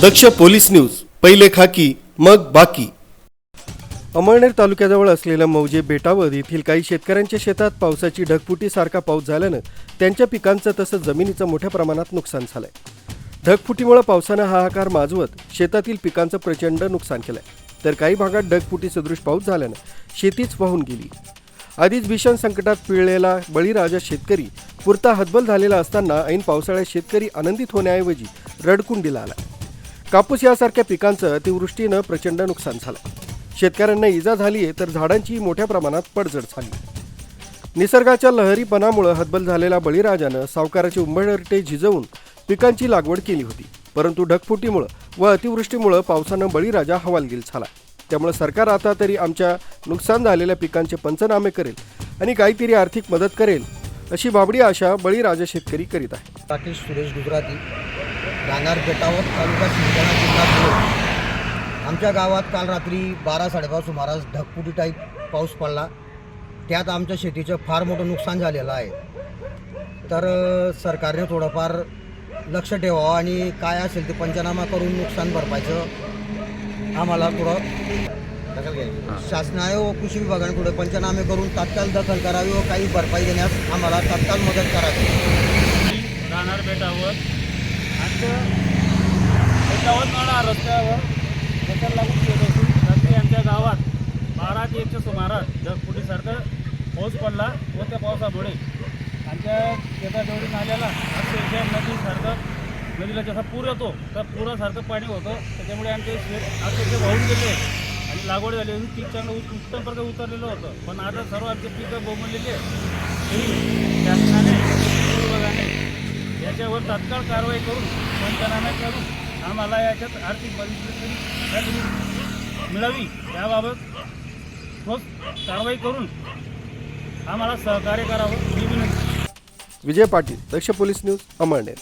दक्ष police news पहिले खाकी मग बाकी. अमळनेर तालुक्याजवळ असलेल्या मौजे बेटावर येथील काही शेतकऱ्यांच्या शेतात पावसाची ढगफुटीसारखा पाऊस झाल्यानं त्यांच्या पिकांचं तसंच जमिनीचं मोठ्या प्रमाणात नुकसान झालंय. ढगफुटीमुळे पावसानं हाहाकार माजवत शेतातील पिकांचं प्रचंड नुकसान केलंय. तर काही भागात ढगफुटी सदृश पाऊस झाल्यानं शेतीच वाहून गेली. आधीच भीषण संकटात पिळलेला बळीराजा शेतकरी पुरता हतबल झालेला असताना ऐन पावसाळ्यात शेतकरी आनंदित होण्याऐवजी रडकुंडीला आला. कापूस यासारख्या पिकांचं अतिवृष्टीनं प्रचंड नुकसान झालं. शेतकऱ्यांना इजा झाली आहे तर झाडांची मोठ्या प्रमाणात पडझड झाली. निसर्गाच्या लहरीपणामुळे हतबल झालेल्या बळीराजानं सावकाराचे उंबरटे झिजवून पिकांची लागवड केली होती. परंतु ढगफुटीमुळं व अतिवृष्टीमुळं पावसानं बळीराजा हवालदिल झाला. त्यामुळे सरकार आता तरी आमच्या नुकसान झालेल्या पिकांचे पंचनामे करेल आणि काहीतरी आर्थिक मदत करेल अशी बाबडी आशा बळीराजा शेतकरी करीत आहे राकेश सुरेश गुजराती. राहणार बेटावर तालुका शिंदना जिल्हा धुळे. आमच्या गावात काल रात्री बारा साडेबारा सुमारास ढगफुटी टाईप पाऊस पडला. त्यात आमच्या शेतीचं फार मोठं नुकसान झालेलं आहे. तर सरकारने थोडंफार लक्ष ठेवावं आणि काय असेल ते पंचनामा करून नुकसान भरपायचं आम्हाला थोडं शासनाने व कृषी विभागाने पंचनामे करून तात्काळ दखल करावी व काही भरपाई देण्यास आम्हाला तात्काळ मदत करावी. राहणार बेटावर आमचं रस्त्यावर गटर लागून येत असून रात्री आमच्या गावात बारा ते एकच्या सुमारास ढगफुटीसारखं पाऊस पडला व त्या पावसामुळे आमच्या शेताजवळून नाल्याला अक्षरशः नदीसारखं नदीला जसा पूर येतो तर पुरासारखं पाणी होतं. त्याच्यामुळे आमचे शेत अक्षरशः वाहून गेले आणि लागवड झाली होती पीक चांगलं उत्तम प्रकारे उतरलेलं होतं. पण आता सर्व आमचे पिकं बोंबलेली आहे तरी शासनाने कृषी विभागाने याच्यावर तात्काळ कारवाई करून पंचनामे करून आम्हाला याच्यात आर्थिक मदत मिळावी याबाबत ठोस कारवाई करून आम्हाला सहकार्य करावं ही विनंती. Vijay Patil Daksh police news Amalner.